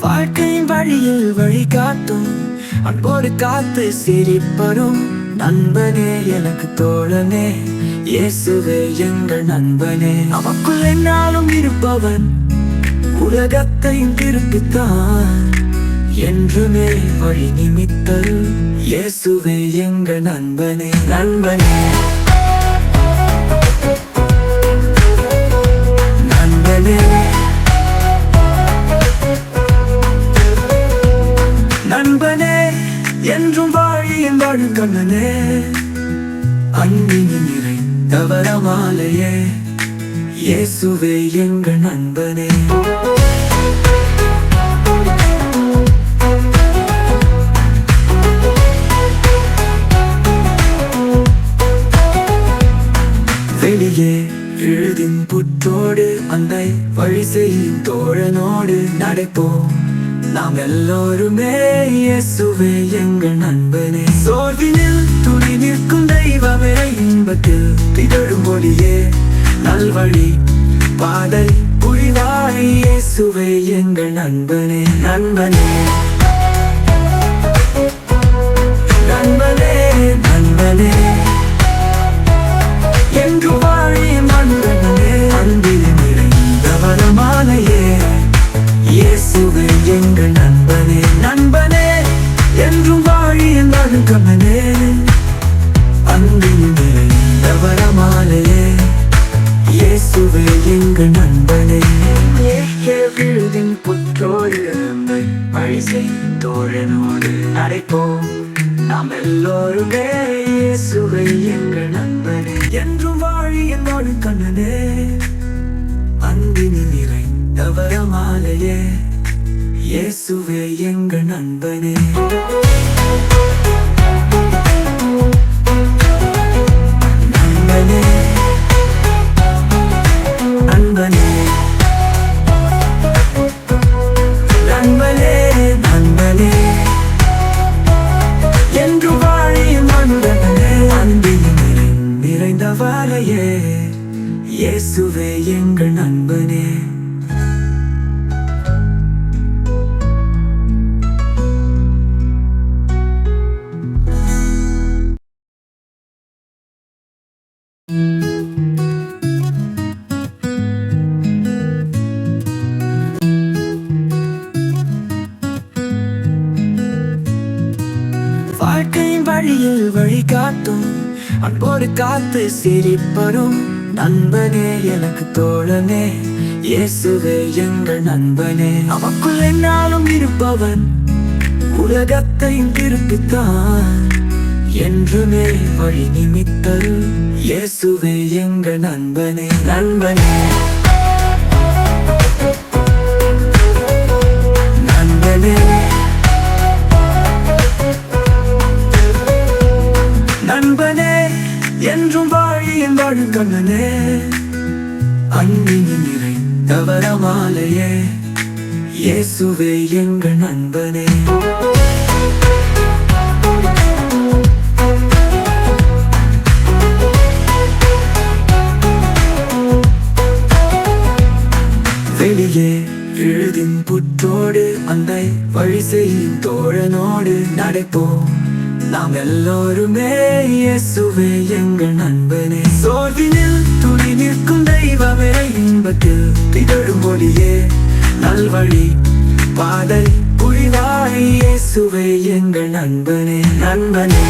வாழ்க்கையின் வழியில் வழிகாட்டும் அன்போடு காத்து சிரிப்பரும். நண்பனே எனக்கு தோழனே. இயேசுவே எங்கள் நண்பனே. அவக்குள் என்னாலும் இருப்பவன். உலகத்தையும் திருப்பித்தான். என்றுமே வழி நிமித்தல் இயேசுவே எங்கள் நண்பனே. நண்பனே. நண்பனே. நண்பனே என்றும் வாழியின் வாழும் கண்ணனே அன்பின் நிறைந்தவர மாலையே இயேசுவே எங்கள் நண்பனே. வெளியே எழுதின் புற்றோடு அந்த வழி செய்யும் தோழனோடு நடைப்போம். நாம் எல்லோருமே இயேசுவே எங்கள் நண்பனே சோர்வினில் துணி நிற்கும் தெய்வமே இன்பத்தில் திகழும் ஒளியே நல்வழி பாதை புரிவாய் இயேசுவே எங்கள் நண்பனே நண்பனே நண்பனே நடுக்கமனே அன்பில் நிறைந்த இயேசுவே எங்கள் நண்பனே. விழுதின் புற்றோடு பழிசை தோழனோடு நடைப்போம் நாம் எல்லோருமே இயேசுவை எங்கள் நண்பனே. என்றும் வாழி என்னோடு கண்ணனே அன்பினி நிறைந்தவர மாலையே இயேசுவே எங்கள் நண்பனே. எங்கள் நண்பனே. வாழ்க்கையின் வழியில் வழிகாட்டும் அன்போடு காத்து சிரிப்பரும். நண்பனே எனக்கு தோழனே இயேசுவே எங்கள் நண்பனே. அவக்குள் என்னாலும் இருப்பவன் உலகத்தையும் திருப்பித்தான் என்றுமே வழி நிமித்தல் இயேசுவே எங்கள் நண்பனே. நண்பனே. நண்பனே. வாழியின் கண்ணனே அன்பின் நிறைந்தவர மாலையே இயேசுவே எங்கள் நண்பனே. வெளியே எழுதின் புற்றோடு அந்த வழி செய்யும் தோழனோடு நடைப்போம். நாம் எல்லோருமே இயேசுவே எங்கள் நண்பனே சோர்வினில் துணி நிற்கும் தெய்வமே இன்பத்தில் திகழும் ஒளியே நல்வழி பாதை புரிவாய் இயேசுவே எங்கள் நண்பனே நண்பனே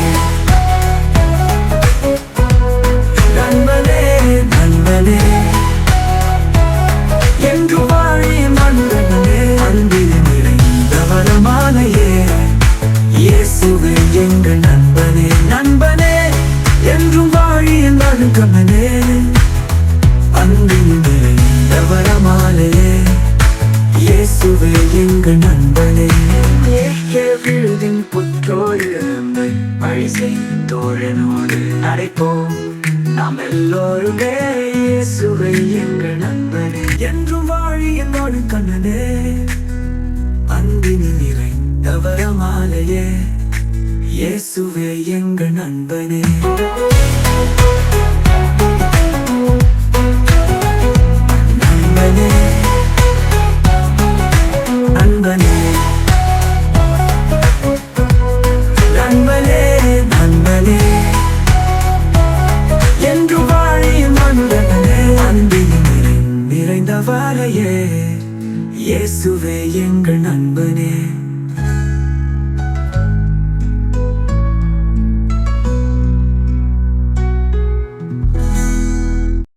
வாழிய நடுக்கமனே அன்பில் நிறைந்த வரமாலையே இயேசுவே எங்கள் நண்பனே. விழுதின் புற்றோடு பழிசை தோழனோடு நடைப்போம் நாம் எல்லோருமே இயேசுவை எங்கள் நண்பனே. என்றும் வாழி என்னோடு கண்ணனே அன்பினி நிறைந்தவர மாலையே இயேசுவே எங்கள் நண்பனே நண்பனே நண்பனே. இயேசுவே எங்கள் நண்பனே